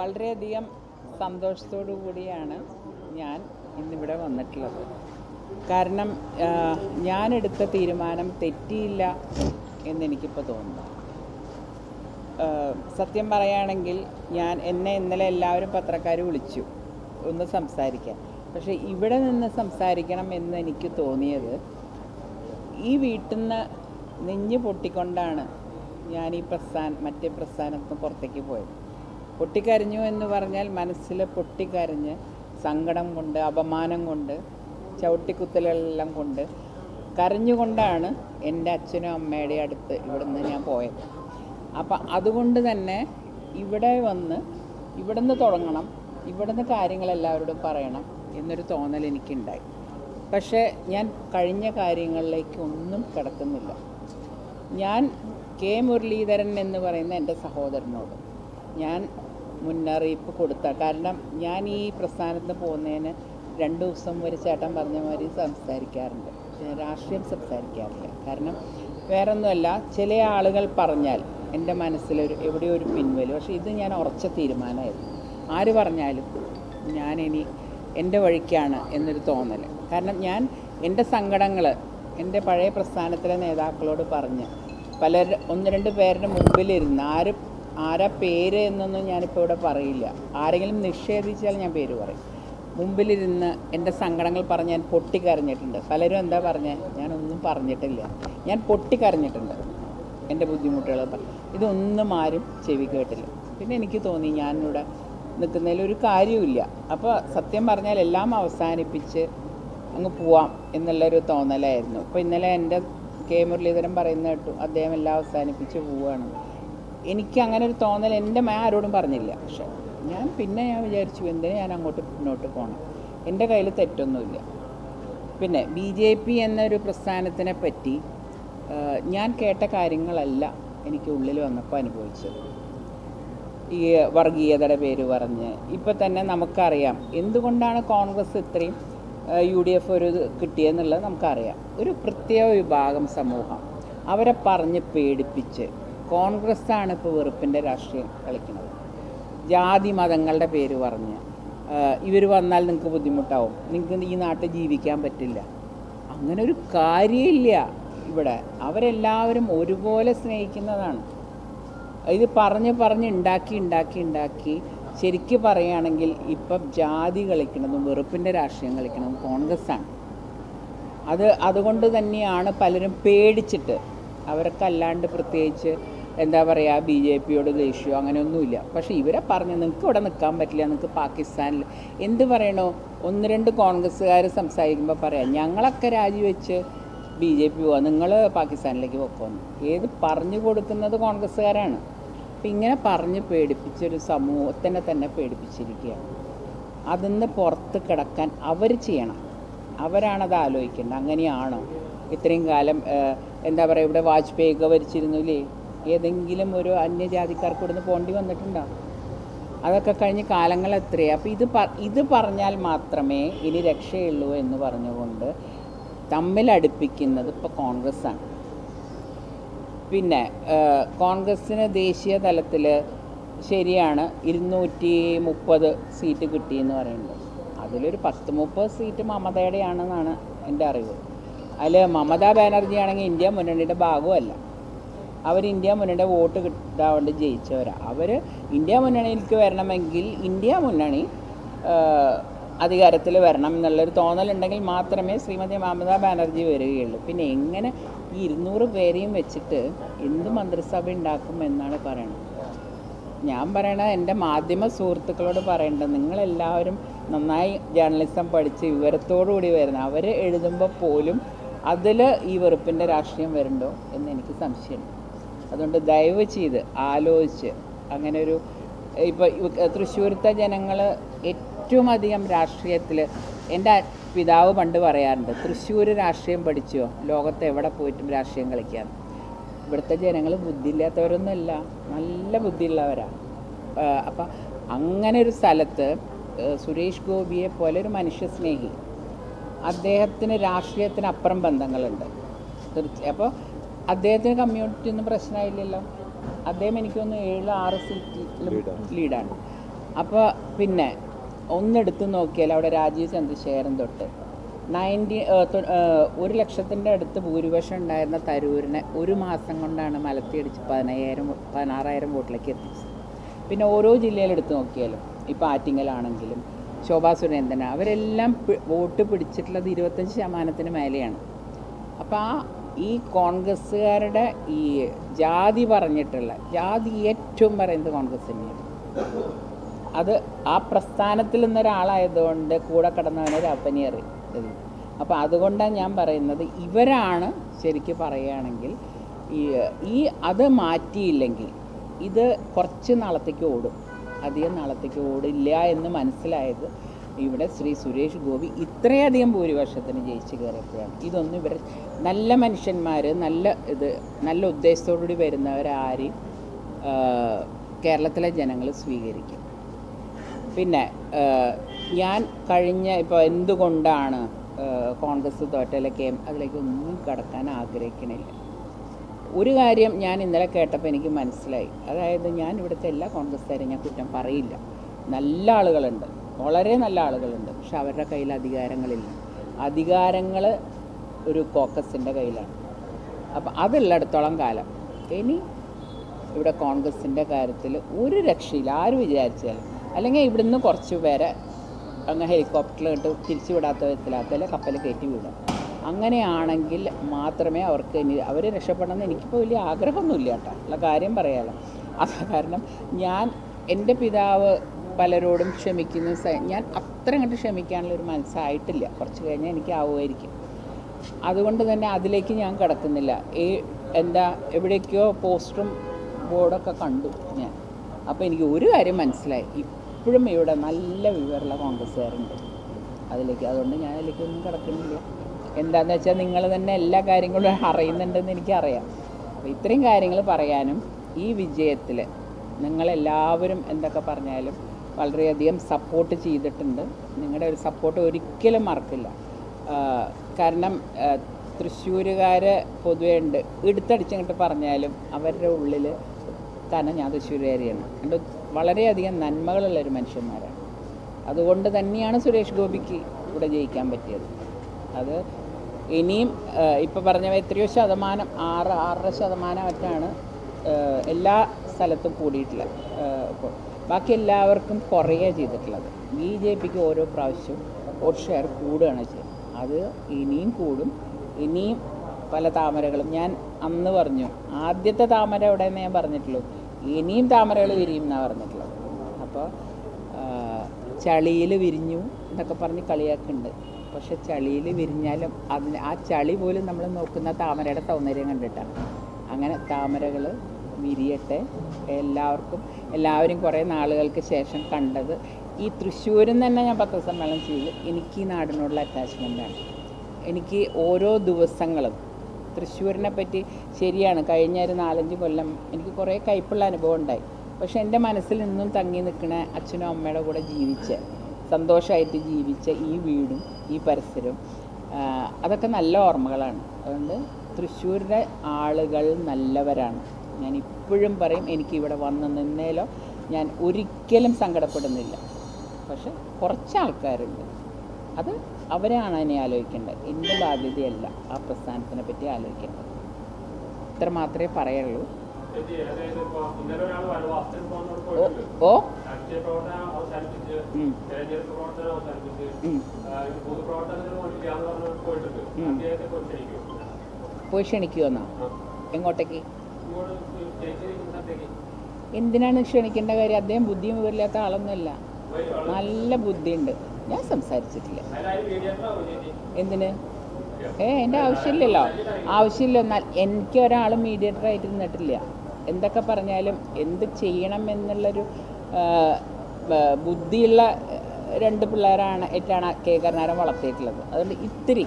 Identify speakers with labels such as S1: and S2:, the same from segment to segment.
S1: വളരെയധികം സന്തോഷത്തോടു കൂടിയാണ് ഞാൻ ഇന്നിവിടെ വന്നിട്ടുള്ളത്. കാരണം ഞാനെടുത്ത തീരുമാനം തെറ്റിയില്ല എന്നെനിക്കിപ്പോൾ തോന്നുന്നു. സത്യം പറയുകയാണെങ്കിൽ ഞാൻ എന്നെ ഇന്നലെ എല്ലാവരും പത്രക്കാർ വിളിച്ചു ഒന്ന് സംസാരിക്കാൻ. പക്ഷേ ഇവിടെ നിന്ന് സംസാരിക്കണം എന്ന് എനിക്ക് തോന്നിയത് ഈ വീട്ടിൽ നിന്ന് നെഞ്ഞ് പൊട്ടിക്കൊണ്ടാണ് ഞാൻ ഈ പ്രസ്ഥാന മറ്റേ പ്രസ്ഥാനത്ത് പുറത്തേക്ക് പോയത്. പൊട്ടിക്കരഞ്ഞു എന്ന് പറഞ്ഞാൽ മനസ്സിൽ പൊട്ടിക്കരഞ്ഞ് സങ്കടം കൊണ്ട് അപമാനം കൊണ്ട് ചവിട്ടിക്കുത്തലെല്ലാം കൊണ്ട് കരഞ്ഞുകൊണ്ടാണ് എന്റെ അച്ഛനും അമ്മയുടെ അടുത്ത് ഇവിടുന്ന് ഞാൻ പോയത്. അപ്പം അതുകൊണ്ട് തന്നെ ഇവിടെ വന്ന് ഇവിടുന്ന് തുടങ്ങണം ഇവിടുന്ന് കാര്യങ്ങൾ എല്ലാവരോടും പറയണം എന്നൊരു തോന്നൽ എനിക്കുണ്ടായി. പക്ഷേ ഞാൻ കഴിഞ്ഞ കാര്യങ്ങളിലേക്ക് ഒന്നും കിടക്കുന്നില്ല. ഞാൻ കെ മുരളീധരൻ എന്ന് പറയുന്ന എന്റെ സഹോദരനോട് ഞാൻ മുന്നറിയിപ്പ് കൊടുത്ത. കാരണം ഞാൻ ഈ പ്രസ്ഥാനത്ത് പോകുന്നതിന് രണ്ട് ദിവസം ഒരു ചേട്ടൻ പറഞ്ഞ മാതിരി സംസാരിക്കാറുണ്ട്. രാഷ്ട്രീയം സംസാരിക്കാറില്ല. കാരണം വേറൊന്നുമല്ല ചില ആളുകൾ പറഞ്ഞാൽ എന്റെ മനസ്സിലൊരു എവിടെയോ ഒരു പിൻവലി. പക്ഷേ ഇത് ഞാൻ ഉറച്ച തീരുമാനമായിരുന്നു. ആര് പറഞ്ഞാലും ഞാനിനി എന്റെ വഴിക്കാണ് എന്നൊരു തോന്നൽ. കാരണം ഞാൻ എന്റെ സങ്കടങ്ങൾ എന്റെ പഴയ പ്രസ്ഥാനത്തിലെ നേതാക്കളോട് പറഞ്ഞ് പല ഒന്ന് രണ്ട് പേരുടെ മുമ്പിലിരുന്ന് ആര് ആരാ പേര് എന്നൊന്നും ഞാനിപ്പോൾ ഇവിടെ പറയില്ല. ആരെങ്കിലും നിഷേധിച്ചാൽ ഞാൻ പേര് പറയും. മുമ്പിലിരുന്ന് എന്റെ സങ്കടങ്ങൾ പറഞ്ഞ് ഞാൻ പൊട്ടിക്കരഞ്ഞിട്ടുണ്ട്. പലരും എന്താ പറഞ്ഞത് ഞാനൊന്നും പറഞ്ഞിട്ടില്ല. ഞാൻ പൊട്ടിക്കരഞ്ഞിട്ടുണ്ട് എന്റെ ബുദ്ധിമുട്ടുകൾ ഇതൊന്നും ആരും ചെവി കേട്ടില്ല. പിന്നെ എനിക്ക് തോന്നി ഞാനിവിടെ നിൽക്കുന്നതിൽ ഒരു കാര്യമില്ല അപ്പോൾ സത്യം പറഞ്ഞാൽ എല്ലാം അവസാനിപ്പിച്ച് അങ്ങ് പോവാം എന്നുള്ളൊരു തോന്നലായിരുന്നു. അപ്പോൾ ഇന്നലെ എന്റെ കെ മുരളീധരൻ പറയുന്ന കേട്ടു അദ്ദേഹം എല്ലാം അവസാനിപ്പിച്ച് പോവുകയാണ് എനിക്ക് അങ്ങനെ ഒരു തോന്നൽ എന്റെ മേ ആരോടും പറഞ്ഞില്ല. പക്ഷെ ഞാൻ പിന്നെ ഞാൻ വിചാരിച്ചു എന്തിനാ ഞാൻ അങ്ങോട്ട് മുന്നോട്ട് പോകണം എന്റെ കയ്യിൽ തെറ്റൊന്നുമില്ല. പിന്നെ ബി ജെ പി എന്നൊരു പ്രസ്ഥാനത്തിനെ പറ്റി ഞാൻ കേട്ട കാര്യങ്ങളല്ല എനിക്ക് ഉള്ളിൽ വന്നപ്പോൾ അനുഭവിച്ചത്. ഈ വർഗീയതയുടെ പേര് പറഞ്ഞ് ഇപ്പം തന്നെ നമുക്കറിയാം. എന്തുകൊണ്ടാണ് കോൺഗ്രസ് ഇത്രയും യു ഡി എഫ് ഒരു കിട്ടിയെന്നുള്ളത് നമുക്കറിയാം. ഒരു പ്രത്യേക വിഭാഗം സമൂഹം അവരെ പറഞ്ഞ് പേടിപ്പിച്ച് കോൺഗ്രസ്സാണ് ഇപ്പോൾ വെറുപ്പിന്റെ രാഷ്ട്രീയം കളിക്കുന്നത്. ജാതി മതങ്ങളുടെ പേര് പറഞ്ഞ് ഇവർ വന്നാൽ നിങ്ങൾക്ക് ബുദ്ധിമുട്ടാവും. നിങ്ങൾക്ക് ഈ നാട്ടിൽ ജീവിക്കാൻ പറ്റില്ല. അങ്ങനെ ഒരു കാര്യമില്ല ഇവിടെ. അവരെല്ലാവരും ഒരുപോലെ സ്നേഹിക്കുന്നതാണ്. ഇത് പറഞ്ഞ് പറഞ്ഞ് ഉണ്ടാക്കി ഉണ്ടാക്കി ഉണ്ടാക്കി ശരിക്ക് പറയുകയാണെങ്കിൽ ഇപ്പം ജാതി കളിക്കണതും വെറുപ്പിന്റെ രാഷ്ട്രീയം കളിക്കണതും കോൺഗ്രസ്സാണ്. അത് അതുകൊണ്ട് തന്നെയാണ് പലരും പേടിച്ചിട്ട് അവർക്കല്ലാണ്ട് പ്രത്യേകിച്ച് എന്താ പറയുക ബി ജെ പിയോട് ദേഷ്യമോ അങ്ങനെയൊന്നുമില്ല. പക്ഷേ ഇവരെ പറഞ്ഞ് നിങ്ങൾക്ക് ഇവിടെ നിൽക്കാൻ പറ്റില്ല നിങ്ങൾക്ക് പാകിസ്ഥാനിൽ എന്ത് പറയണോ? ഒന്ന് രണ്ട് കോൺഗ്രസ്സുകാർ സംസാരിക്കുമ്പോൾ പറയാം ഞങ്ങളൊക്കെ രാജിവെച്ച് ബി ജെ പി പോവാം നിങ്ങൾ പാകിസ്ഥാനിലേക്ക് പൊക്കോന്ന്. ഏത് പറഞ്ഞു കൊടുക്കുന്നത് കോൺഗ്രസ്സുകാരാണ്. അപ്പം ഇങ്ങനെ പറഞ്ഞ് പേടിപ്പിച്ചൊരു സമൂഹത്തിനെ തന്നെ പേടിപ്പിച്ചിരിക്കുകയാണ് അതിന്ന് പുറത്ത് കിടക്കാൻ അവർ ചെയ്യണം. അവരാണത് ആലോചിക്കേണ്ടത്. അങ്ങനെയാണോ? ഇത്രയും കാലം എന്താ പറയുക ഇവിടെ വാജ്പേയി ഒക്കെ ഭരിച്ചിരുന്നില്ലേ? ഏതെങ്കിലും ഒരു അന്യജാതിക്കാർക്ക് ഇവിടുന്ന് പോണ്ടി വന്നിട്ടുണ്ടോ? അതൊക്കെ കഴിഞ്ഞ് കാലങ്ങൾ എത്രയാണ് അപ്പോൾ ഇത് ഇത് പറഞ്ഞാൽ മാത്രമേ ഇനി രക്ഷയുള്ളൂ എന്ന് പറഞ്ഞുകൊണ്ട് തമ്മിൽ അടുപ്പിക്കുന്നത് ഇപ്പോൾ കോൺഗ്രസ്സാണ്. പിന്നെ കോൺഗ്രസ്സിന് ദേശീയ തലത്തിൽ ശരിയാണ് ഇരുന്നൂറ്റി മുപ്പത് സീറ്റ് കിട്ടിയെന്ന് പറയുന്നത്. അതിലൊരു പത്ത് മുപ്പത് സീറ്റ് മമതയുടെയാണെന്നാണ് എന്റെ അറിവ്. അതിൽ മമതാ ബാനർജി ആണെങ്കിൽ ഇന്ത്യ മുന്നണിയുടെ ഭാഗവുമല്ല. അവർ ഇന്ത്യ മുന്നണിയുടെ വോട്ട് കിട്ടാൻ വേണ്ടി ജയിച്ചവരാണ് അവർ ഇന്ത്യ മുന്നണിയിലേക്ക് വരണമെങ്കിൽ ഇന്ത്യ മുന്നണി അധികാരത്തിൽ വരണം എന്നുള്ളൊരു തോന്നലുണ്ടെങ്കിൽ മാത്രമേ ശ്രീമതി മമതാ ബാനർജി വരികയുള്ളൂ. പിന്നെ എങ്ങനെ ഈ ഇരുന്നൂറ് പേരെയും വെച്ചിട്ട് എന്ത് മന്ത്രിസഭ ഉണ്ടാക്കും എന്നാണ് പറയുന്നത് ഞാൻ പറയണത് എന്റെ മാധ്യമ സുഹൃത്തുക്കളോട് പറയേണ്ടത് നിങ്ങളെല്ലാവരും നന്നായി ജേർണലിസം പഠിച്ച് വിവരത്തോടുകൂടി വരുന്ന അവർ എഴുതുമ്പോൾ പോലും അതിൽ ഈ വെറുപ്പിന്റെ രാഷ്ട്രീയം വരുന്നുണ്ടോ എന്ന് എനിക്ക് സംശയമുണ്ട്. അതുകൊണ്ട് ദയവ് ചെയ്ത് ആലോചിച്ച് അങ്ങനെ ഒരു ഇപ്പോൾ തൃശ്ശൂരത്തെ ജനങ്ങൾ ഏറ്റവും അധികം രാഷ്ട്രീയത്തിൽ എന്റെ പിതാവ് പണ്ട് പറയാറുണ്ട് തൃശ്ശൂർ രാഷ്ട്രീയം പഠിച്ചോ? ലോകത്ത് എവിടെ പോയിട്ടും രാഷ്ട്രീയം കളിക്കാൻ. ഇവിടുത്തെ ജനങ്ങൾ ബുദ്ധിയില്ലാത്തവരൊന്നുമല്ല നല്ല ബുദ്ധിയുള്ളവരാണ് അപ്പം അങ്ങനെ ഒരു സ്ഥലത്ത് സുരേഷ് ഗോപിയെ പോലെ ഒരു മനുഷ്യസ്നേഹി അദ്ദേഹത്തിന് രാഷ്ട്രീയത്തിന് അപ്പുറം ബന്ധങ്ങളുണ്ട്. അപ്പോൾ അദ്ദേഹത്തിന് കമ്മ്യൂണിറ്റി ഒന്നും പ്രശ്നമായില്ലല്ലോ. അദ്ദേഹം എനിക്കൊന്ന് ഏഴ് ആറ് സീറ്റിലും ലീഡാണ് അപ്പോൾ പിന്നെ ഒന്നെടുത്ത് നോക്കിയാൽ അവിടെ രാജീവ് ചന്ദ്രശേഖരൻ തൊട്ട് നയന്റി ഒരു ലക്ഷത്തിന്റെ അടുത്ത് ഭൂരിപക്ഷം ഉണ്ടായിരുന്ന തരൂരിനെ ഒരു മാസം കൊണ്ടാണ് മലത്തിയടിച്ച് പതിനയ്യായിരം പതിനാറായിരം വോട്ടിലേക്ക് എത്തിച്ചത്. പിന്നെ ഓരോ ജില്ലയിൽ എടുത്ത് നോക്കിയാലും ഇപ്പോൾ ആറ്റിങ്ങലാണെങ്കിലും ശോഭാ സുരേന്ദ്രൻ അവരെല്ലാം വോട്ട് പിടിച്ചിട്ടുള്ളത് ഇരുപത്തഞ്ച് ശതമാനത്തിന് മേലെയാണ്. അപ്പോൾ ആ ഈ കോൺഗ്രസ്സുകാരുടെ ഈ ജാതി പറഞ്ഞിട്ടുള്ള ജാതി ഏറ്റവും പറയുന്നത് കോൺഗ്രസ് തന്നെയാണ്? അത് ആ പ്രസ്ഥാനത്തിൽ നിന്നൊരാളായതുകൊണ്ട് കൂടെ കടന്നവനൊരു രാപ്പനിയറി അപ്പോൾ അതുകൊണ്ടാണ് ഞാൻ പറയുന്നത് ഇവരാണ് ശരിക്ക് പറയുകയാണെങ്കിൽ ഈ ഈ അത് മാറ്റിയില്ലെങ്കിൽ ഇത് കുറച്ച് നാളത്തേക്ക് ഓടും. അധികം നാളത്തേക്ക് ഓടില്ല എന്ന് മനസ്സിലായത് ഇവിടെ ശ്രീ സുരേഷ് ഗോപി ഇത്രയധികം ഭൂരിപക്ഷത്തിന് ജയിച്ച് കയറിയപ്പോഴാണ്. ഇതൊന്നും ഇവർ നല്ല മനുഷ്യന്മാർ നല്ല ഇത് നല്ല ഉദ്ദേശത്തോടുകൂടി വരുന്നവരാരെയും കേരളത്തിലെ ജനങ്ങൾ സ്വീകരിക്കും. പിന്നെ ഞാൻ കഴിഞ്ഞ ഇപ്പോൾ എന്തുകൊണ്ടാണ് കോൺഗ്രസ് തോറ്റയിലേക്ക് അതിലേക്ക് ഒന്നും കടക്കാൻ ആഗ്രഹിക്കണില്ല? ഒരു കാര്യം ഞാൻ ഇന്നലെ കേട്ടപ്പോൾ എനിക്ക് മനസ്സിലായി. അതായത് ഞാൻ ഇവിടുത്തെ എല്ലാ കോൺഗ്രസ്സുകാരെയും ഞാൻ കുറ്റം പറയില്ല. നല്ല ആളുകളുണ്ട്. വളരെ നല്ല ആളുകളുണ്ട്. പക്ഷെ അവരുടെ കയ്യിൽ അധികാരങ്ങളില്ല. അധികാരങ്ങൾ ഒരു കോക്കസിന്റെ കയ്യിലാണ്. അപ്പം അതുള്ളിടത്തോളം കാലം ഇനി ഇവിടെ കോൺഗ്രസിന്റെ കാര്യത്തിൽ ഒരു രക്ഷയില്ല. ആര് വിചാരിച്ചാലും. അല്ലെങ്കിൽ ഇവിടുന്ന് കുറച്ച് പേരെ അങ്ങ് ഹെലികോപ്റ്ററിൽ ഇട്ട് തിരിച്ചു വിടാത്ത വിധത്തിലാത്തല്ല കപ്പൽ കയറ്റി വിടും അങ്ങനെയാണെങ്കിൽ മാത്രമേ അവർക്ക് ഇനി അവർ രക്ഷപ്പെടണമെന്ന് എനിക്കിപ്പോൾ വലിയ ആഗ്രഹമൊന്നുമില്ല കേട്ടോ. ഉള്ള കാര്യം പറയാലോ. അത് കാരണം ഞാൻ എന്റെ പിതാവ് പലരോടും ക്ഷമിക്കുന്ന ഞാൻ അത്ര അങ്ങോട്ട് ക്ഷമിക്കാനുള്ള ഒരു മനസ്സായിട്ടില്ല. കുറച്ച് കഴിഞ്ഞാൽ എനിക്ക് ആവുമായിരിക്കും. അതുകൊണ്ട് തന്നെ അതിലേക്ക് ഞാൻ കിടക്കുന്നില്ല. ഈ എന്താ എവിടേക്കോ പോസ്റ്ററും ബോർഡൊക്കെ കണ്ടു ഞാൻ. അപ്പോൾ എനിക്ക് ഒരു കാര്യം മനസ്സിലായി. ഇപ്പോഴും ഇവിടെ നല്ല വിവരമുള്ള കോൺഗ്രസ്സുകാരുണ്ട്. അതിലേക്ക് അതുകൊണ്ട് ഞാൻ അതിലേക്ക് ഒന്നും കിടക്കുന്നില്ല. എന്താണെന്ന് വെച്ചാൽ നിങ്ങൾ തന്നെ എല്ലാ കാര്യങ്ങളും അറിയുന്നുണ്ടെന്ന് എനിക്കറിയാം. അപ്പോൾ ഇത്രയും കാര്യങ്ങൾ പറയാനും ഈ വിജയത്തിൽ നിങ്ങളെല്ലാവരും എന്തൊക്കെ പറഞ്ഞാലും വളരെയധികം സപ്പോർട്ട് ചെയ്തിട്ടുണ്ട്. നിങ്ങളുടെ ഒരു സപ്പോർട്ട് ഒരിക്കലും മറക്കില്ല. കാരണം തൃശ്ശൂരുകാർ പൊതുവേ ഉണ്ട്. എടുത്തടിച്ചങ്ങോട്ട് പറഞ്ഞാലും അവരുടെ ഉള്ളിൽ തന്നെ ഞാൻ തൃശ്ശൂരുകാരിയാണ്. അതുകൊണ്ട് വളരെയധികം നന്മകളുള്ളൊരു മനുഷ്യന്മാരാണ്. അതുകൊണ്ട് തന്നെയാണ് സുരേഷ് ഗോപിക്ക് ഇവിടെ ജയിക്കാൻ പറ്റിയത്. അത് ഇനിയും ഇപ്പോൾ പറഞ്ഞ എത്രയോ ശതമാനം ആറ് ആറര ശതമാനം മറ്റാണ് എല്ലാ സ്ഥലത്തും കൂടിയിട്ടുള്ളത് ഇപ്പോൾ ബാക്കി എല്ലാവർക്കും കുറയുക ചെയ്തിട്ടുള്ളത്. ബി ജെ പിക്ക് ഓരോ പ്രാവശ്യവും വോട്ട് ഷെയർ കൂടുകയാണ് ചെയ്യുന്നത് അത് ഇനിയും കൂടും. ഇനിയും പല താമരകളും ഞാൻ അന്ന് പറഞ്ഞു. ആദ്യത്തെ താമര എവിടെയെന്ന് ഞാൻ പറഞ്ഞിട്ടുള്ളൂ. ഇനിയും താമരകൾ വിരിയും എന്നാണ് പറഞ്ഞിട്ടുള്ളത്. അപ്പോൾ ചളിയിൽ വിരിഞ്ഞു എന്നൊക്കെ പറഞ്ഞ് കളിയാക്കുന്നുണ്ട്. പക്ഷെ ചളിയിൽ വിരിഞ്ഞാലും അതിന് ആ ചളി പോലും നമ്മൾ നോക്കുന്ന താമരയുടെ സൗന്ദര്യം കണ്ടിട്ടാണ്. അങ്ങനെ താമരകൾ വിരിയട്ടെ. എല്ലാവർക്കും എല്ലാവരും കുറേ നാളുകൾക്ക് ശേഷം കണ്ടത്. ഈ തൃശ്ശൂരിൽ തന്നെ ഞാൻ പത്രസമ്മേളനം ചെയ്തു എനിക്ക് ഈ നാടിനോടുള്ള അറ്റാച്ച്മെന്റാണ് എനിക്ക് ഓരോ ദിവസങ്ങളും തൃശ്ശൂരിനെ പറ്റി ശരിയാണ് കഴിഞ്ഞ ഒരു നാലഞ്ച് കൊല്ലം എനിക്ക് കുറേ കയ്പുള്ള അനുഭവം ഉണ്ടായി. പക്ഷേ എന്റെ മനസ്സിൽ നിന്നും തങ്ങി നിൽക്കുന്ന അച്ഛനും അമ്മയുടെ കൂടെ ജീവിച്ച സന്തോഷമായിട്ട് ജീവിച്ച ഈ വീടും ഈ പരിസരവും അതൊക്കെ നല്ല ഓർമ്മകളാണ്. അതുകൊണ്ട് തൃശ്ശൂരിലെ ആളുകൾ നല്ലവരാണ്. ഞാൻ ഇപ്പോഴും പറയും എനിക്ക് ഇവിടെ വന്ന് നിന്നേലോ. ഞാൻ ഒരിക്കലും സങ്കടപ്പെടുന്നില്ല. പക്ഷെ കുറച്ച് ആൾക്കാരുണ്ട് അത് അവരാണ് എന്നെ ആലോചിക്കേണ്ടത്. എന്റെ ബാധ്യതയല്ല ആ പ്രസ്ഥാനത്തിനെ പറ്റി ആലോചിക്കേണ്ടത്. ഇത്ര മാത്രമേ പറയുള്ളൂ. ഓ പോയി ക്ഷണിക്കുമെന്നാ എങ്ങോട്ടേക്ക്? എന്തിനാണ് ക്ഷണിക്കേണ്ട കാര്യം? അദ്ദേഹം ബുദ്ധി മുതലില്ലാത്ത ആളൊന്നുമല്ല. നല്ല ബുദ്ധിയുണ്ട്. ഞാൻ സംസാരിച്ചിട്ടില്ല. എന്തിന്? ഏ എന്റെ ആവശ്യമില്ലല്ലോ. ആവശ്യമില്ല. എന്നാൽ എനിക്ക് ഒരാൾ മീഡിയേറ്റർ ആയിട്ട് നിന്നിട്ടില്ല എന്തൊക്കെ പറഞ്ഞാലും എന്ത് ചെയ്യണം എന്നുള്ളൊരു ബുദ്ധിയുള്ള രണ്ട് പിള്ളേരാണ് ഏറ്റാണ് കെ. കരുണാരം വളർത്തിയിട്ടുള്ളത്. അതുകൊണ്ട് ഇത്തിരി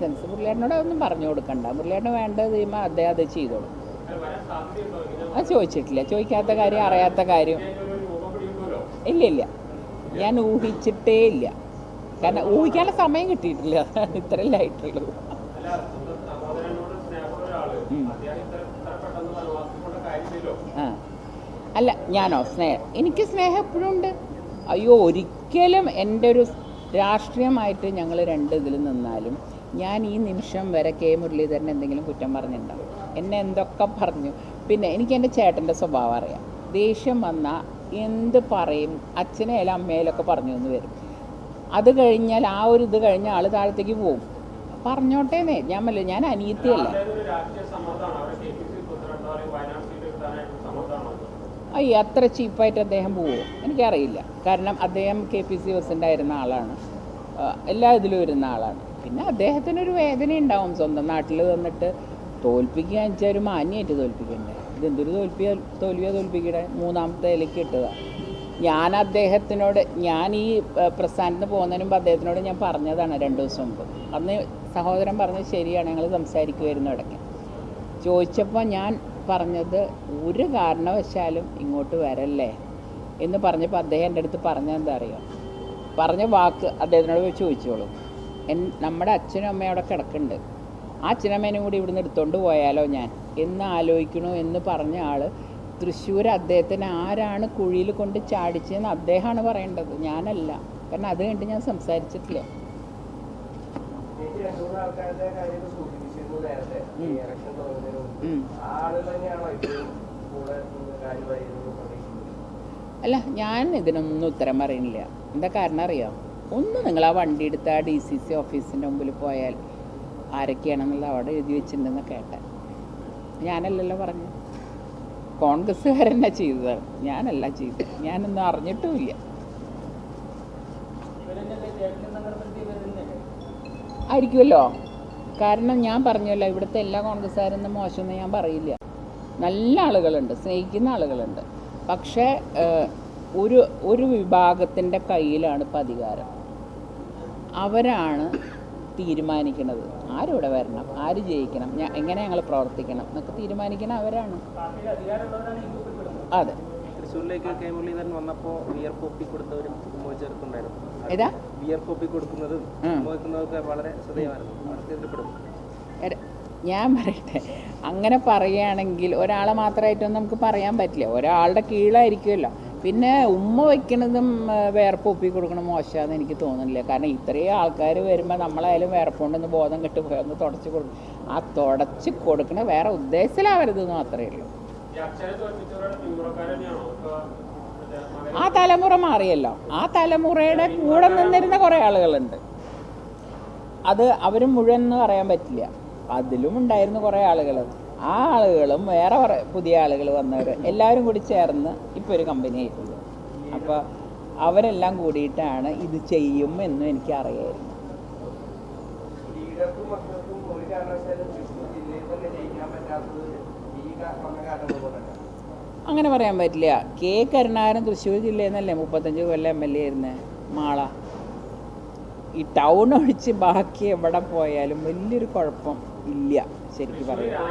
S1: സെൻസ് മുരളിയേട്ടനോട് അതൊന്നും പറഞ്ഞു കൊടുക്കണ്ട. മുരളിയേട്ടന് വേണ്ടത് ചെയ്യുമ്പോൾ അദ്ദേഹം അത് ചെയ്തോളും.
S2: അത്
S1: ചോദിച്ചിട്ടില്ല. ചോദിക്കാത്ത കാര്യം അറിയാത്ത കാര്യം. ഇല്ല ഇല്ല. ഞാൻ ഊഹിച്ചിട്ടേ ഇല്ല. കാരണം ഊഹിക്കാനുള്ള സമയം കിട്ടിയിട്ടില്ല. ഇത്രയല്ലേ ആയിട്ടുള്ളൂ
S2: അല്ല
S1: ഞാനോ സ്നേഹം എനിക്ക് സ്നേഹം എപ്പോഴും ഉണ്ട് അയ്യോ ഒരിക്കലും എന്റെ ഒരു രാഷ്ട്രീയമായിട്ട് ഞങ്ങൾ രണ്ട് ഇതിൽ നിന്നാലും ഞാൻ ഈ നിമിഷം വരെ കെ മുരളീധരൻ എന്തെങ്കിലും കുറ്റം പറഞ്ഞിട്ടുണ്ടാവും എന്നെ എന്തൊക്കെ പറഞ്ഞു? പിന്നെ എനിക്ക് എന്റെ ചേട്ടന്റെ സ്വഭാവം അറിയാം. ദേഷ്യം വന്നാൽ എന്ത് പറയും? അച്ഛനെയായാലും അമ്മയിലൊക്കെ പറഞ്ഞു എന്ന് വരും. അത് കഴിഞ്ഞാൽ ആ ഒരു ഇത് കഴിഞ്ഞ ആൾ താഴത്തേക്ക് പോവും. പറഞ്ഞോട്ടേന്നേ. ഞാൻ മല്ല ഞാൻ അനിയത്തിയല്ല അയ്യ അത്ര ചീപ്പായിട്ട് അദ്ദേഹം പോവുമോ എനിക്കറിയില്ല. കാരണം അദ്ദേഹം കെ പി സി പ്രസിഡന്റ് ആയിരുന്ന ആളാണ് എല്ലാ ഇതിലും ഇരുന്ന ആളാണ്. പിന്നെ അദ്ദേഹത്തിനൊരു വേദന ഉണ്ടാവും. സ്വന്തം നാട്ടിൽ വന്നിട്ട് തോൽപ്പിക്കുക വെച്ചാൽ ഒരു മാന്യമായിട്ട് തോൽപ്പിക്കണ്ടേ? ഇതെന്തൊരു തോൽപ്പിയ തോൽവിയോ തോൽപ്പിക്കട്ടെ മൂന്നാമത്തെ ഇലയ്ക്ക് ഇട്ടതാണ് ഞാൻ അദ്ദേഹത്തിനോട് ഞാൻ ഈ പ്രസ്ഥാനത്തിന് പോകുന്നതിന് മുമ്പ് അദ്ദേഹത്തിനോട് ഞാൻ പറഞ്ഞതാണ് രണ്ട് ദിവസം മുമ്പ്. അന്ന് സഹോദരൻ പറഞ്ഞത് ശരിയാണ് ഞങ്ങൾ സംസാരിക്കുമായിരുന്നു ഇടയ്ക്ക്. ചോദിച്ചപ്പോൾ ഞാൻ പറഞ്ഞത് ഒരു കാരണവശാലും ഇങ്ങോട്ട് വരല്ലേ? എന്ന് പറഞ്ഞപ്പോൾ അദ്ദേഹം എന്റെ അടുത്ത് പറഞ്ഞത് അറിയാം? പറഞ്ഞ വാക്ക് അദ്ദേഹത്തിനോട് ചോദിച്ചോളൂ. എൻ നമ്മുടെ അച്ഛനും അമ്മയും അവിടെ കിടക്കുന്നുണ്ട്. ആ അച്ഛനമ്മേനും കൂടി ഇവിടുന്ന് എടുത്തോണ്ട് പോയാലോ ഞാൻ? എന്ന് ആലോചിക്കണു എന്ന് പറഞ്ഞ ആൾ തൃശ്ശൂർ അദ്ദേഹത്തിന് ആരാണ് കുഴിയിൽ കൊണ്ട് ചാടിച്ചതെന്ന് അദ്ദേഹമാണ് പറയേണ്ടത്. ഞാനല്ല. കാരണം അത് കണ്ട് ഞാൻ സംസാരിച്ചിട്ടില്ല. അല്ല ഞാൻ ഇതിനൊന്നും ഉത്തരം പറയുന്നില്ല എന്താ കാരണം അറിയാം? ഒന്ന് നിങ്ങൾ ആ വണ്ടി എടുത്ത് ആ ഡി സി സി ഓഫീസിന്റെ മുമ്പിൽ പോയാൽ ആരൊക്കെയാണെന്നുള്ള അവിടെ എഴുതി വെച്ചിട്ടുണ്ടെന്ന് കേട്ടെ. ഞാനല്ലല്ലോ പറഞ്ഞു. കോൺഗ്രസ്സുകാരെന്നാ ചെയ്തത് ഞാനല്ല ചെയ്തത്. ഞാനൊന്നും അറിഞ്ഞിട്ടുമില്ല. ആയിരിക്കുമല്ലോ? കാരണം ഞാൻ പറഞ്ഞല്ലോ ഇവിടുത്തെ എല്ലാ കോൺഗ്രസ്സുകാരൊന്നും മോശമെന്ന് ഞാൻ പറയില്ല. നല്ല ആളുകളുണ്ട് സ്നേഹിക്കുന്ന ആളുകളുണ്ട്. പക്ഷേ ഒരു ഒരു വിഭാഗത്തിന്റെ കയ്യിലാണ് ഇപ്പം അധികാരം. അവരാണ് തീരുമാനിക്കുന്നത്. ആരിവിടെ വരണം? ആര് ജയിക്കണം? ഞാൻ എങ്ങനെ ഞങ്ങൾ പ്രവർത്തിക്കണം? എന്നൊക്കെ തീരുമാനിക്കണം അവരാണ്. അതെ.
S3: തൃശ്ശൂരിലേക്ക് കെ മുരളീധരൻ വന്നപ്പോൾ കൊടുത്തവരും
S1: ഏതാ?
S3: കൊടുക്കുന്നതും മോഹിക്കുന്നതൊക്കെ വളരെ ശ്രദ്ധേയമായിരുന്നു. അവർക്ക് എതിർപ്പെടും
S1: ഞാൻ പറയട്ടെ. അങ്ങനെ പറയുകയാണെങ്കിൽ ഒരാളെ മാത്രമായിട്ടൊന്നും നമുക്ക് പറയാൻ പറ്റില്ല. ഒരാളുടെ കീഴിലായിരിക്കുമല്ലോ. പിന്നെ ഉമ്മ വയ്ക്കണതും വേർപ്പ് ഒപ്പി കൊടുക്കണം മോശമാണെന്ന് എനിക്ക് തോന്നുന്നില്ല. കാരണം ഇത്രയും ആൾക്കാർ വരുമ്പോൾ നമ്മളായാലും വേർപ്പുണ്ടെന്ന് ബോധം കെട്ട് പോയി ഒന്ന് തുടച്ച് കൊടുക്കും. ആ തുടച്ച് കൊടുക്കണ വേറെ ഉദ്ദേശത്തിലാവരുതെന്ന് മാത്രമേ ഉള്ളൂ. ആ തലമുറ മാറിയല്ലോ. ആ തലമുറയുടെ കൂടെ നിന്നിരുന്ന കുറേ ആളുകളുണ്ട്. അത് അവർ മുഴുവൻ എന്ന് പറയാൻ പറ്റില്ല. അതിലും ഉണ്ടായിരുന്നു കുറേ ആളുകൾ ആ ആളുകളും വേറെ പുതിയ ആളുകൾ വന്നവർ എല്ലാവരും കൂടി ചേർന്ന് ഇപ്പോൾ ഒരു കമ്പനി ആയിട്ടുണ്ട്. അപ്പോൾ അവരെല്ലാം കൂടിയിട്ടാണ് ഇത് ചെയ്യും എന്നും എനിക്ക് അറിയായിരുന്നു.
S3: ലീഡർക്കും മക്കൾക്കും ഒരു കാരണവശാലും തൃശ്ശൂർ ജില്ലയിൽ തന്നെ ജയിക്കാൻ ഈ കാ- പറഞ്ഞ
S1: അങ്ങനെ പറയാൻ പറ്റില്ല. കെ കരുണാകരൻ തൃശ്ശൂർ ജില്ലയിൽ നിന്നല്ലേ മുപ്പത്തഞ്ച് കൊല്ലം എം എൽ എ ആയിരുന്നേ? മാള. ഈ ടൗൺ ഒഴിച്ച് ബാക്കി എവിടെ പോയാലും വലിയൊരു കുഴപ്പം ഇല്ല. ശരിക്കും പറയാം.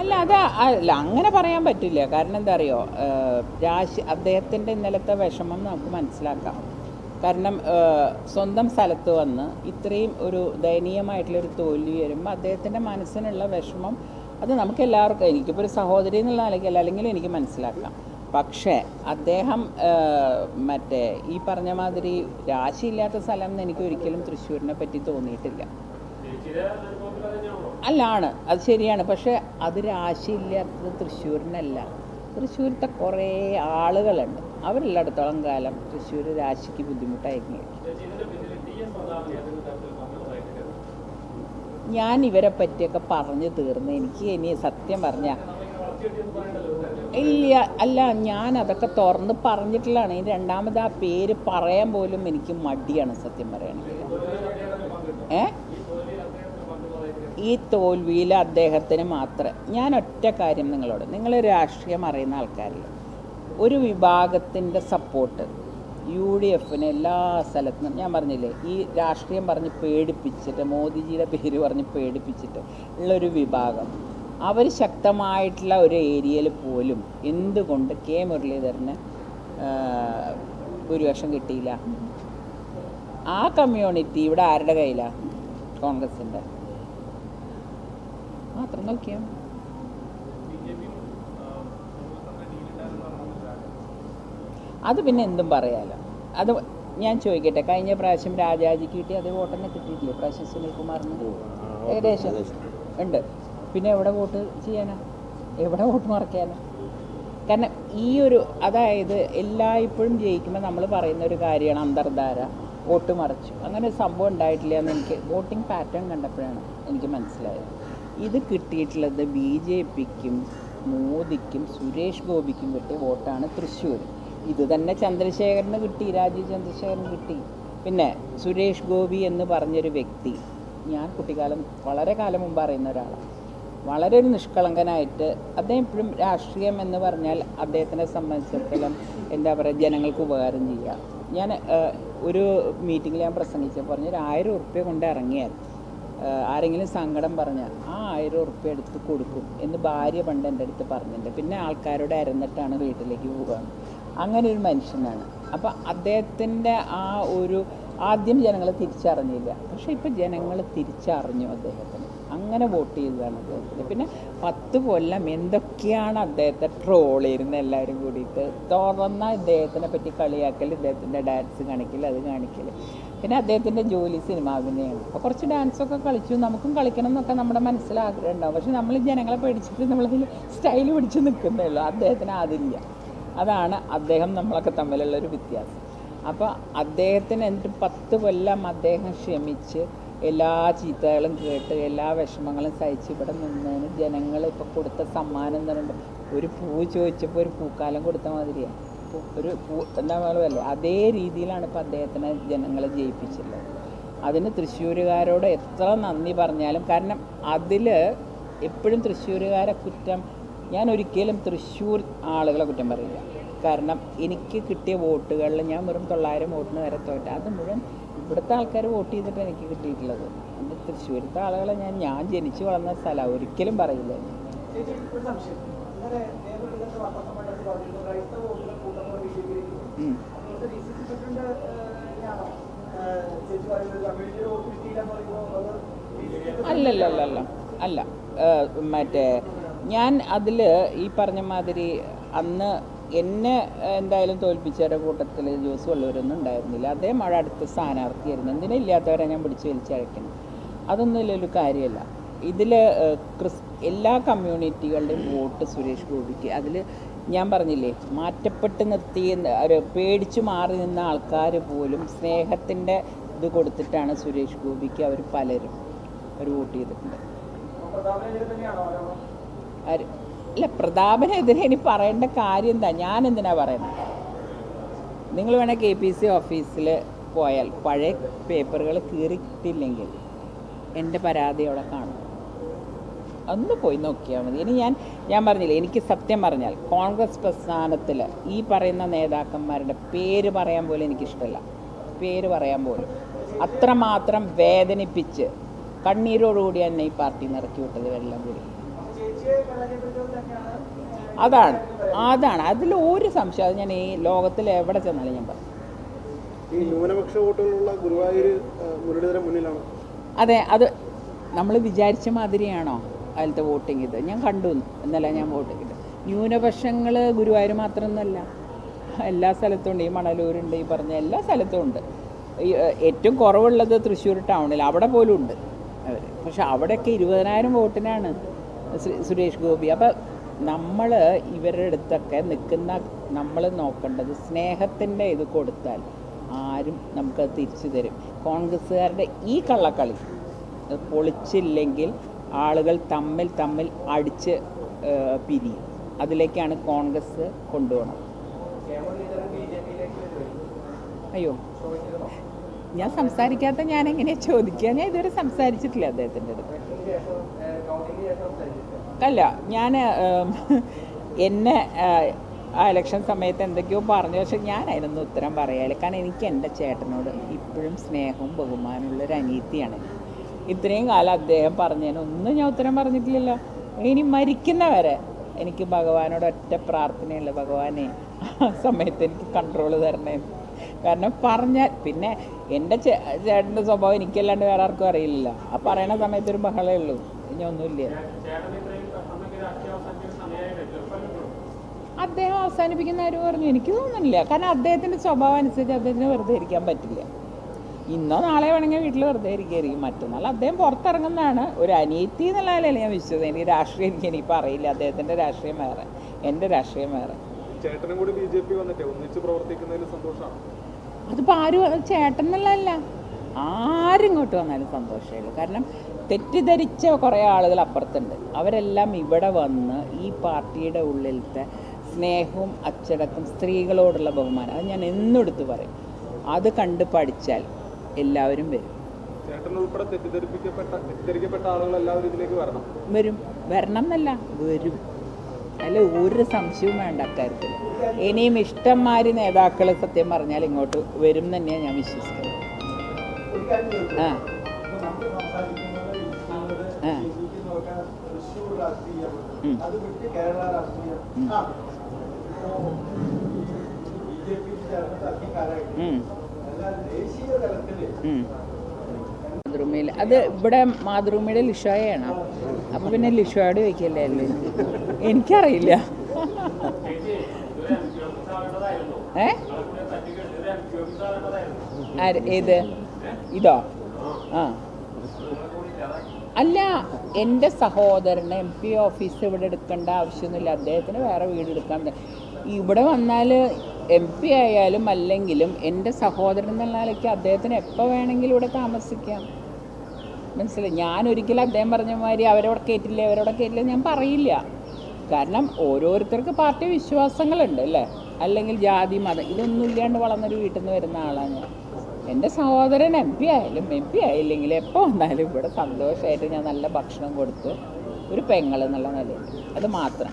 S1: അല്ല അത് അല്ല അങ്ങനെ പറയാൻ പറ്റില്ല. കാരണം എന്താ അറിയോ? രാശി അദ്ദേഹത്തിന്റെ ഇന്നലത്തെ വിഷമം നമുക്ക് മനസ്സിലാക്കാം. കാരണം സ്വന്തം സ്ഥലത്ത് വന്ന് ഇത്രയും ഒരു ദയനീയമായിട്ടുള്ളൊരു തോൽവി വരുമ്പോൾ അദ്ദേഹത്തിന്റെ മനസ്സിനുള്ള വിഷമം അത് നമുക്ക് എല്ലാവർക്കും എനിക്കിപ്പോൾ ഒരു സഹോദരി എന്നുള്ള നിലയ്ക്കല്ല അല്ലെങ്കിൽ എനിക്ക് മനസ്സിലാക്കാം. പക്ഷേ അദ്ദേഹം മറ്റേ ഈ പറഞ്ഞ മാതിരി രാശിയില്ലാത്ത സ്ഥലം എന്ന് എനിക്ക് ഒരിക്കലും തൃശ്ശൂരിനെ പറ്റി തോന്നിയിട്ടില്ല. അല്ല ആണ് അത് ശരിയാണ്. പക്ഷേ അത് രാശിയില്ലാത്തത് തൃശ്ശൂരിനല്ല. തൃശ്ശൂരത്തെ കുറേ ആളുകളുണ്ട്. അവരെല്ലായിടത്തോളം കാലം തൃശ്ശൂർ രാശിക്ക്
S2: പറഞ്ഞതായിട്ട്
S1: ഞാൻ ഇവരെ പറ്റിയൊക്കെ പറഞ്ഞു തീർന്ന് എനിക്ക് ഇനി സത്യം പറഞ്ഞ ഇല്ല അല്ല ഞാൻ അതൊക്കെ തുറന്ന് പറഞ്ഞിട്ടുള്ളതാണ്. ഈ രണ്ടാമത് ആ പേര് പറയാൻ പോലും എനിക്ക് മടിയാണ് സത്യം പറയുകയാണെങ്കിൽ ഏ? ഈ തോൽവിയിൽ അദ്ദേഹത്തിന് മാത്രം. ഞാൻ ഒറ്റ കാര്യം നിങ്ങളോട് നിങ്ങൾ രാഷ്ട്രീയം അറിയുന്ന ആൾക്കാരിൽ ഒരു വിഭാഗത്തിന്റെ സപ്പോർട്ട്. യു ഡി എഫിന് എല്ലാ സ്ഥലത്തും ഞാൻ പറഞ്ഞില്ലേ ഈ രാഷ്ട്രീയം പറഞ്ഞ് പേടിപ്പിച്ചിട്ട് മോദിജിയുടെ പേര് പറഞ്ഞ് പേടിപ്പിച്ചിട്ട് ഉള്ളൊരു വിഭാഗം. അവർ ശക്തമായിട്ടുള്ള ഒരു ഏരിയയിൽ പോലും എന്തുകൊണ്ട് കെ മുരളീധരന് ഭൂരിപക്ഷം കിട്ടിയില്ല? ആ കമ്മ്യൂണിറ്റി ഇവിടെ ആരുടെ കയ്യിലാണ് കോൺഗ്രസിന്റെ മാത്രം നോക്കിയാ? അത് പിന്നെ എന്തും പറയാലോ. അത് ഞാൻ ചോദിക്കട്ടെ കഴിഞ്ഞ പ്രാവശ്യം രാജാജിക്ക് കിട്ടി അതേ വോട്ടെന്നെ കിട്ടിയിട്ടില്ലേ? പ്രാവശ്യം സുനിൽകുമാറിന്? ഏകദേശം ഉണ്ട്. പിന്നെ എവിടെ വോട്ട് ചെയ്യാനാ? എവിടെ വോട്ട് മറക്കാനാ? കാരണം ഈ ഒരു അതായത് എല്ലായ്പ്പോഴും ജയിക്കുമ്പോൾ നമ്മൾ പറയുന്ന ഒരു കാര്യമാണ് അന്തർധാര വോട്ട് മറിച്ചു. അങ്ങനെ ഒരു സംഭവം ഉണ്ടായിട്ടില്ല എന്ന് എനിക്ക് വോട്ടിംഗ് പാറ്റേൺ കണ്ടപ്പോഴാണ് എനിക്ക് മനസ്സിലായത്. ഇത് കിട്ടിയിട്ടുള്ളത് ബി ജെ പിക്കും മോദിക്കും സുരേഷ് ഗോപിക്കും കിട്ടിയ വോട്ടാണ് തൃശ്ശൂർ ഇത് തന്നെ ചന്ദ്രശേഖരന് കിട്ടി രാജീവ് ചന്ദ്രശേഖരന് കിട്ടി. പിന്നെ സുരേഷ് ഗോപി എന്ന് പറഞ്ഞൊരു വ്യക്തി ഞാൻ കുട്ടിക്കാലം വളരെ കാലം മുമ്പ് അറിയുന്ന ഒരാളാണ്. വളരെ ഒരു നിഷ്കളങ്കനായിട്ട് അദ്ദേഹം ഇപ്പോഴും രാഷ്ട്രീയം എന്ന് പറഞ്ഞാൽ അദ്ദേഹത്തിനെ സംബന്ധിച്ചിടത്തോളം എന്താ പറയുക ജനങ്ങൾക്ക് ഉപകാരം ചെയ്യുക. ഞാൻ ഒരു മീറ്റിങ്ങിൽ ഞാൻ പ്രസംഗിച്ചപ്പോൾ പറഞ്ഞു ഒരു ആയിരം ഉറുപ്പ്യ കൊണ്ട് ഇറങ്ങിയാൽ ആരെങ്കിലും സങ്കടം പറഞ്ഞാൽ ആ ആയിരം ഉറുപ്പ്യ എടുത്ത് കൊടുക്കും എന്ന് ഭാര്യ പണ്ട് എന്റെ അടുത്ത് പറഞ്ഞിട്ടുണ്ട്. പിന്നെ ആൾക്കാരോട് അരന്നിട്ടാണ് വീട്ടിലേക്ക് പോകുക അങ്ങനെ ഒരു മനുഷ്യനാണ്. അപ്പോൾ അദ്ദേഹത്തിന്റെ ആ ഒരു ആദ്യം ജനങ്ങൾ തിരിച്ചറിഞ്ഞില്ല. പക്ഷേ ഇപ്പോൾ ജനങ്ങൾ തിരിച്ചറിഞ്ഞു അദ്ദേഹത്തിന്. അങ്ങനെ വോട്ട് ചെയ്തതാണ് പിന്നെ പത്ത് കൊല്ലം എന്തൊക്കെയാണ് അദ്ദേഹത്തെ ട്രോൾ ചെയ്യുന്നത് എല്ലാവരും കൂടിയിട്ട്. തുറന്ന ഇദ്ദേഹത്തിനെ പറ്റി കളിയാക്കൽ ഇദ്ദേഹത്തിന്റെ ഡാൻസ് കാണിക്കൽ അത് കാണിക്കൽ പിന്നെ അദ്ദേഹത്തിന്റെ ജോലി സിനിമ അഭിനയമാണ് അപ്പോൾ കുറച്ച് ഡാൻസൊക്കെ കളിച്ചു. നമുക്കും കളിക്കണം എന്നൊക്കെ നമ്മുടെ മനസ്സിലാഗ്രഹമുണ്ടാവും പക്ഷെ നമ്മൾ ജനങ്ങളെ പേടിച്ചിട്ട് നമ്മളതിൽ സ്റ്റൈൽ പിടിച്ച് നിൽക്കുന്നേ ഉള്ളൂ. അദ്ദേഹത്തിന് അതില്ല. അതാണ് അദ്ദേഹം നമ്മളൊക്കെ തമ്മിലുള്ളൊരു വ്യത്യാസം. അപ്പോൾ അദ്ദേഹത്തിന് എന്നിട്ട് പത്ത് കൊല്ലം അദ്ദേഹം ക്ഷമിച്ച് എല്ലാ ചീത്തകളും കേട്ട് എല്ലാ വിഷമങ്ങളും സഹിച്ച് ഇവിടെ നിന്നതിന് ജനങ്ങൾ ഇപ്പോൾ കൊടുത്ത സമ്മാനം എന്ന് പറയുമ്പോൾ ഒരു പൂ ചോദിച്ചപ്പോൾ ഒരു പൂക്കാലം കൊടുത്ത മാതിരിയാണ് ഒരു പൂ എന്താ പറയുക അതേ രീതിയിലാണ് ഇപ്പോൾ അദ്ദേഹത്തിനെ ജനങ്ങളെ ജയിപ്പിച്ചിട്ടുള്ളത് അതിന് തൃശ്ശൂരുകാരോട് എത്ര നന്ദി പറഞ്ഞാലും കാരണം അതിൽ എപ്പോഴും തൃശ്ശൂരുകാരെ കുറ്റം ഞാൻ ഒരിക്കലും തൃശ്ശൂർ ആളുകളെ കുറ്റം പറയില്ല. കാരണം എനിക്ക് കിട്ടിയ വോട്ടുകളിൽ ഞാൻ വെറും തൊള്ളായിരം വോട്ടിന് വരെ തോറ്റ. അത് മുഴുവൻ ഇവിടുത്തെ ആൾക്കാർ വോട്ട് ചെയ്തിട്ട് എനിക്ക് കിട്ടിയിട്ടുള്ളത്. എന്റെ തൃശ്ശൂരത്തെ ആളുകളെ ഞാൻ ഞാൻ ജനിച്ചു വളർന്ന സ്ഥലമാണ് ഒരിക്കലും പറയില്ല. അല്ലല്ലല്ല അല്ല മറ്റേ ഞാൻ അതിൽ ഈ പറഞ്ഞ മാതിരി അന്ന് എന്നെ എന്തായാലും തോൽപ്പിച്ചവരുടെ കൂട്ടത്തിൽ ജോസ് വള്ളൂരൊന്നും ഉണ്ടായിരുന്നില്ല. അതേ അവിടെ അടുത്ത സ്ഥാനാർത്ഥിയായിരുന്നു. എന്തിനാ ഇല്ലാത്തവരെ ഞാൻ പിടിച്ച് വലിച്ചഴക്കണം അതൊന്നും ഇല്ലൊരു കാര്യമല്ല. ഇതിൽ ക്രിസ് എല്ലാ കമ്മ്യൂണിറ്റികളുടെയും വോട്ട് സുരേഷ് ഗോപിക്ക്. അതിൽ ഞാൻ പറഞ്ഞില്ലേ മാറ്റപ്പെട്ട് നിർത്തി ഒരു പേടിച്ചു മാറി നിന്ന ആൾക്കാർ പോലും സ്നേഹത്തിന്റെ ഇത് കൊടുത്തിട്ടാണ് സുരേഷ് ഗോപിക്ക് അവർ പലരും അവർ വോട്ട് ചെയ്തിട്ടുണ്ട്. ആര്? ഇല്ല പ്രതാപനെതിരെ ഇനി പറയേണ്ട കാര്യം എന്താ? ഞാൻ എന്തിനാ പറയുന്നത് നിങ്ങൾ വേണേൽ കെ പി സി ഓഫീസിൽ പോയാൽ പഴയ പേപ്പറുകൾ കീറിയിട്ടില്ലെങ്കിൽ എന്റെ പരാതി അവിടെ കാണും. ഒന്ന് പോയി നോക്കിയാൽ മതി. ഇനി ഞാൻ ഞാൻ പറഞ്ഞില്ലേ എനിക്ക് സത്യം പറഞ്ഞാൽ കോൺഗ്രസ് പ്രസ്ഥാനത്തിൽ ഈ പറയുന്ന നേതാക്കന്മാരുടെ പേര് പറയാൻ പോലും എനിക്കിഷ്ടമല്ല. പേര് പറയാൻ പോലും. അത്രമാത്രം വേദനിപ്പിച്ച് കണ്ണീരോടുകൂടി തന്നെ ഈ പാർട്ടി നിറക്കി വിട്ടത് വെള്ളം കൂടി അതാണ്. അതാണ്. അതിൽ ഒരു സംശയം. അത് ഞാൻ ഈ ലോകത്തിൽ എവിടെ ചെന്നാലും ഞാൻ പറയും.
S4: ഈ ന്യൂനപക്ഷ വോട്ടുകളുള്ള ഗുരുവായൂർ മുരളീധരൻ മുന്നിലാണ്?
S1: അതെ. അത് നമ്മൾ വിചാരിച്ച മാതിരിയാണോ അതിലത്തെ വോട്ടിംഗ് ഇത്? ഞാൻ കണ്ടു. എന്നല്ല ഞാൻ വോട്ട് ചെയ്ത്. ന്യൂനപക്ഷങ്ങൾ ഗുരുവായൂർ മാത്രമൊന്നുമല്ല. എല്ലാ സ്ഥലത്തും ഉണ്ട്. ഈ മണലൂരുണ്ട് ഈ പറഞ്ഞ എല്ലാ സ്ഥലത്തും ഉണ്ട്. ഏറ്റവും കുറവുള്ളത് തൃശ്ശൂർ ടൗണിൽ അവിടെ പോലും ഉണ്ട് അവർ പക്ഷെ അവിടെയൊക്കെ ഇരുപതിനായിരം വോട്ടിനാണ്. സുരേഷ് ഗോപി. അപ്പം നമ്മൾ ഇവരുടെ അടുത്തൊക്കെ നിൽക്കുന്ന നമ്മൾ നോക്കേണ്ടത് സ്നേഹത്തിന്റെ ഇത് കൊടുത്താൽ ആരും നമുക്കത് തിരിച്ചു തരും. കോൺഗ്രസ്സുകാരുടെ ഈ കള്ളക്കളി പൊളിച്ചില്ലെങ്കിൽ ആളുകൾ തമ്മിൽ തമ്മിൽ അടിച്ച് പിരിയും. അതിലേക്കാണ് കോൺഗ്രസ് കൊണ്ടുപോകണം അയ്യോ. ഞാൻ സംസാരിക്കാത്ത ഞാൻ എങ്ങനെയാണ് ചോദിക്കുക ഞാൻ ഇതുവരെ സംസാരിച്ചിട്ടില്ല അദ്ദേഹത്തിന്റെ അടുത്ത്. അല്ല ഞാൻ എന്നെ ആ, ഇലക്ഷൻ സമയത്ത് എന്തൊക്കെയോ പറഞ്ഞു. പക്ഷെ അതിനൊന്നും ഉത്തരം പറയാല്ല കാരണം എനിക്ക് എന്റെ ചേട്ടനോട് ഇപ്പോഴും സ്നേഹവും ബഹുമാനമുള്ള ഒരു അനീതിയാണ് ഇത്രയും കാലം അദ്ദേഹം പറഞ്ഞതിനൊന്നും ഞാൻ ഉത്തരം പറഞ്ഞിട്ടില്ലല്ലോ. ഇനി മരിക്കുന്നവരെ എനിക്ക് ഭഗവാനോട് ഒറ്റ പ്രാർത്ഥനയുള്ള ഭഗവാനെ ആ സമയത്ത് എനിക്ക് കൺട്രോൾ തരണേ. കാരണം പറഞ്ഞാൽ പിന്നെ എന്റെ ചേട്ടന്റെ സ്വഭാവം എനിക്കല്ലാണ്ട് വേറെ ആർക്കും അറിയില്ല ആ പറയണ സമയത്ത് ഒരു ബഹളമേ ഉള്ളൂ. ഇനി ഒന്നുമില്ല
S2: ചേട്ടൻ ഇത്രയും അന്നൊക്കെ രാഷ്ട്രീയ അവസാനിക്കുന്ന സമയമായിട്ട് ചെറുപ്പം
S1: അത് അദ്ദേഹം അവസാനിപ്പിക്കുന്ന ആരും പറഞ്ഞു. എനിക്ക് തോന്നുന്നില്ല. കാരണം അദ്ദേഹത്തിന്റെ സ്വഭാവം അനുസരിച്ച് അദ്ദേഹത്തിന് വെറുതെ ഇരിക്കാൻ പറ്റില്ല. ഇന്നോ നാളെ വേണമെങ്കിൽ വീട്ടിൽ വെറുതെ ഇരിക്കുകയായിരിക്കും മറ്റന്നാൾ അദ്ദേഹം പുറത്തിറങ്ങുന്നതാണ്. ഒരു അനിയത്തി എന്നുള്ള നിലയിൽ ഞാൻ വിശ്വസിക്കുന്നത് എനിക്ക് രാഷ്ട്രീയം എനിക്ക് ഇനിയിപ്പോൾ അറിയില്ല. അദ്ദേഹത്തിന്റെ രാഷ്ട്രീയം വേറെ. എന്റെ രാഷ്ട്രീയം വേറെ.
S4: ചേട്ടനും കൂടി ബി ജെ പി വന്നിട്ട്. ഒന്നിച്ച് പ്രവർത്തിക്കുന്നതിൽ സന്തോഷമാണ്
S1: അതിപ്പോൾ ആരും ചേട്ടൻ എന്നുള്ളതല്ല. ആരും ഇങ്ങോട്ട് വന്നാലും സന്തോഷമുള്ളൂ കാരണം തെറ്റിദ്ധരിച്ച കുറേ ആളുകൾ അപ്പുറത്തുണ്ട്. അവരെല്ലാം ഇവിടെ വന്ന് ഈ പാർട്ടിയുടെ ഉള്ളിലത്തെ സ്നേഹവും അച്ചടക്കം സ്ത്രീകളോടുള്ള ബഹുമാനം. അത് ഞാൻ എന്നെടുത്ത് പറയും. അത് കണ്ട് പഠിച്ചാൽ എല്ലാവരും വരും.
S4: ചേട്ടൻ ഉൾപ്പെടെ തെറ്റിദ്ധരിപ്പിക്കപ്പെട്ട തെറ്റിദ്ധരിക്കപ്പെട്ട ആളുകൾ ഇതിലേക്ക് വരണം.
S1: വരും. വരണം എന്നല്ല വരും. അല്ല ഒരു സംശയവും വേണ്ട അക്കാര്യത്തിൽ. ഇനിയും ഇഷ്ടംമാരി നേതാക്കൾ സത്യം പറഞ്ഞാൽ ഇങ്ങോട്ട് വരും തന്നെയാണ് ഞാൻ വിശ്വസിക്കുന്നത്. ആ. ആ. മാതൃഭൂമിയിൽ. അത് ഇവിടെ മാതൃഭൂമിയുടെ ലിഷോയാണ്. അപ്പൊ പിന്നെ ലിഷോയോട് ചോദിക്കല്ലേ അല്ലേ? എനിക്കറിയില്ല. ഏ? ഏത്? ഇതോ? ആ. അല്ല എന്റെ സഹോദരന് എം പി ഓഫീസ് ഇവിടെ എടുക്കേണ്ട ആവശ്യമൊന്നുമില്ല. അദ്ദേഹത്തിന് വേറെ വീട് എടുക്കാൻ. ഇവിടെ വന്നാൽ എം പി ആയാലും അല്ലെങ്കിലും എന്റെ സഹോദരൻ എന്നുള്ള അദ്ദേഹത്തിന് എപ്പോൾ വേണമെങ്കിലും ഇവിടെ താമസിക്കാം. മനസ്സിലായി? ഞാൻ ഒരിക്കലും അദ്ദേഹം പറഞ്ഞ മാതിരി അവരോട് കയറ്റില്ല അവരവിടെ കയറ്റില്ല ഞാൻ പറയില്ല. കാരണം ഓരോരുത്തർക്ക് പാർട്ടി വിശ്വാസങ്ങളുണ്ട് അല്ലേ? അല്ലെങ്കിൽ ജാതി മതം ഇതൊന്നും ഇല്ലാണ്ട് വളർന്നൊരു വീട്ടിൽ നിന്ന് വരുന്ന ആളാണ് ഞാൻ. എന്റെ സഹോദരൻ എം പി ആയാലും എം പി ആയില്ലെങ്കിൽ എപ്പോൾ വന്നാലും ഇവിടെ സന്തോഷമായിട്ട് ഞാൻ നല്ല ഭക്ഷണം കൊടുത്ത് ഒരു പെങ്ങൾ എന്നുള്ള നിലയിൽ. അത് മാത്രം.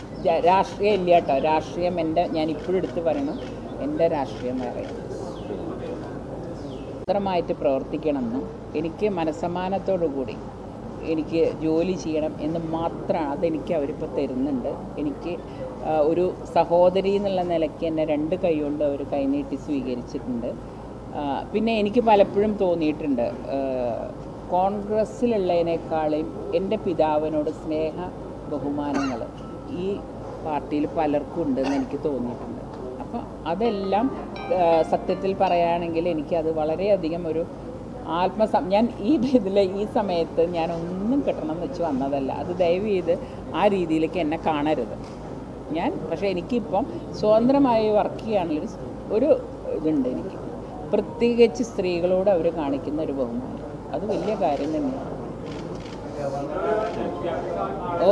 S1: രാഷ്ട്രീയം ഇല്ല കേട്ടോ. രാഷ്ട്രീയം എന്റെ ഞാൻ ഇപ്പോഴും എടുത്ത് പറയണം എന്റെ രാഷ്ട്രീയം വേറെ. സ്വതന്ത്രമായിട്ട് പ്രവർത്തിക്കണമെന്നും എനിക്ക് മനസ്സമാനത്തോടുകൂടി എനിക്ക് ജോലി ചെയ്യണം എന്ന് മാത്രമാണ് അതെനിക്ക് അവരിപ്പോൾ തരുന്നുണ്ട്. എനിക്ക് ഒരു സഹോദരി എന്നുള്ള നിലയ്ക്ക് എന്നെ രണ്ട് കൈകൊണ്ട് അവർ കൈനീട്ടി സ്വീകരിച്ചിട്ടുണ്ട്. പിന്നെ എനിക്ക് പലപ്പോഴും തോന്നിയിട്ടുണ്ട് കോൺഗ്രസ്സിലുള്ളതിനേക്കാളും എന്റെ പിതാവിനോട് സ്നേഹ ബഹുമാനങ്ങൾ ഈ പാർട്ടിയിൽ പലർക്കും ഉണ്ടെന്ന് എനിക്ക് തോന്നിയിട്ടുണ്ട്. അപ്പോൾ അതെല്ലാം സത്യത്തിൽ പറയുകയാണെങ്കിൽ എനിക്കത് വളരെയധികം ഒരു ആത്മസം ഞാൻ ഈ ഇതിൽ ഈ സമയത്ത് ഞാൻ ഒന്നും കിട്ടണം എന്ന് വെച്ച് വന്നതല്ല. അത് ദയവ് ചെയ്ത് ആ രീതിയിലേക്ക് എന്നെ കാണരുത്. ഞാൻ പക്ഷേ എനിക്കിപ്പം സ്വതന്ത്രമായി വർക്ക് ചെയ്യാനുള്ളൊരു ഒരു ഇതുണ്ട് എനിക്ക്. പ്രത്യേകിച്ച് സ്ത്രീകളോട് അവർ കാണിക്കുന്ന ഒരു ബഹുമാനം. അത് വലിയ കാര്യം തന്നെയാണ്. ഓ?